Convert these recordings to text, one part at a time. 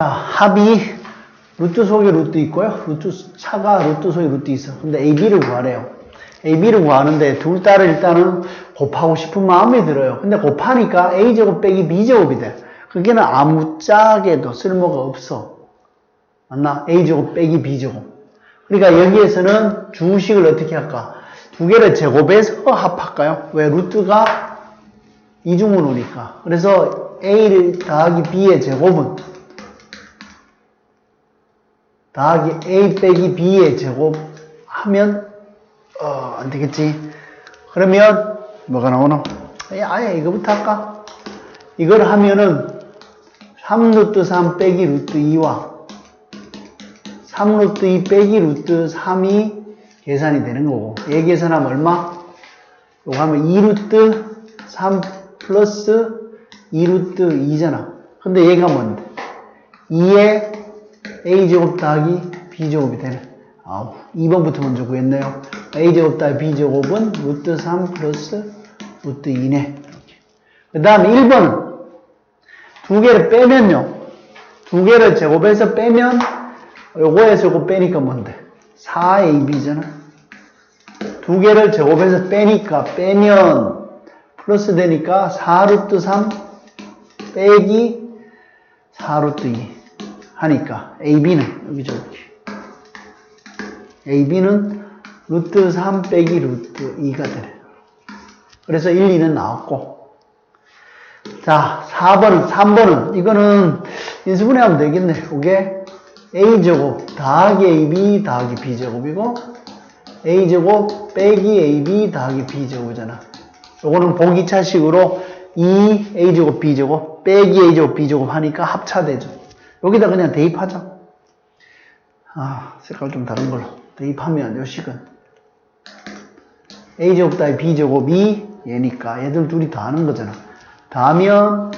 자, 합이 루트 속에 루트 있고요. 루트 차가 루트 속에 루트 있어. 근데 AB를 구하래요. AB를 구하는데 둘 다를 일단은 곱하고 싶은 마음이 들어요. 근데 곱하니까 A제곱 빼기 B제곱이 돼. 그게는 아무짝에도 쓸모가 없어. 맞나? A제곱 빼기 B제곱. 그러니까 여기에서는 주식을 어떻게 할까? 두 개를 제곱해서 합할까요? 왜? 루트가 이중으로 오니까. 그래서 A를 더하기 B의 제곱은 더하기 A 빼기 B의 제곱 하면 어, 안 되겠지. 그러면 뭐가 나오나? 아예, 이거부터 할까? 이걸 하면은 3 루트 3 빼기 루트 2와 3 루트 2 빼기 루트 3이 계산이 되는 거고 얘 계산하면 얼마? 이거 하면 2 루트 3 플러스 2 루트 2잖아. 근데 얘가 뭔데? 2에 a제곱 더하기 b제곱이 되네. 아우, 2번부터 먼저 구했네요. a제곱 더하기 b제곱은 루트 3 플러스 루트 2네. 그 다음에 1번은 두 개를 빼면요. 두 개를 제곱해서 빼면 요거에서 요거 빼니까 뭔데? 4ab잖아. 두 개를 제곱해서 빼니까 빼면 플러스 되니까 4루트 3 빼기 4루트 2 하니까. AB는 여기 AB는 루트 3 빼기 루트 2가 되네 그래서 1, 2는 나왔고. 자 4번은 3번은. 이거는 인수분해하면 되겠네. 이게 A제곱 더하기 AB 더하기 B제곱이고 A제곱 빼기 AB 더하기 B제곱이잖아. 요거는 보기차식으로 2 A제곱 B제곱 빼기 A제곱 B제곱 하니까 합차되죠 여기다 그냥 대입하자. 아, 색깔 좀 다른 걸로. 대입하면 요 식은 A제곱 따위 B제곱이 얘니까 얘들 둘이 더하는 거잖아. 더하면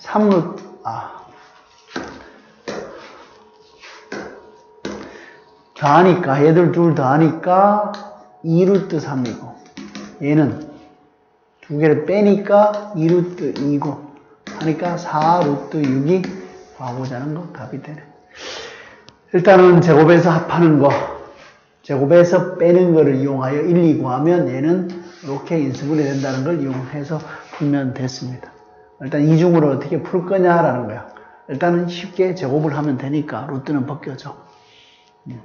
3루, 아. 더하니까, 얘들 둘 더하니까 2루트 3이고, 얘는 두 개를 빼니까 2루트 2고, 하니까 4루트 6이 구 하고자 하는 거 답이 되네. 일단은 제곱에서 합하는 거, 제곱에서 빼는 거를 이용하여 1, 2 구하면 얘는 이렇게 인수분해 된다는 걸 이용해서 풀면 됐습니다. 일단 이중으로 어떻게 풀 거냐라는 거야. 일단은 쉽게 제곱을 하면 되니까 루트는 벗겨져. 음.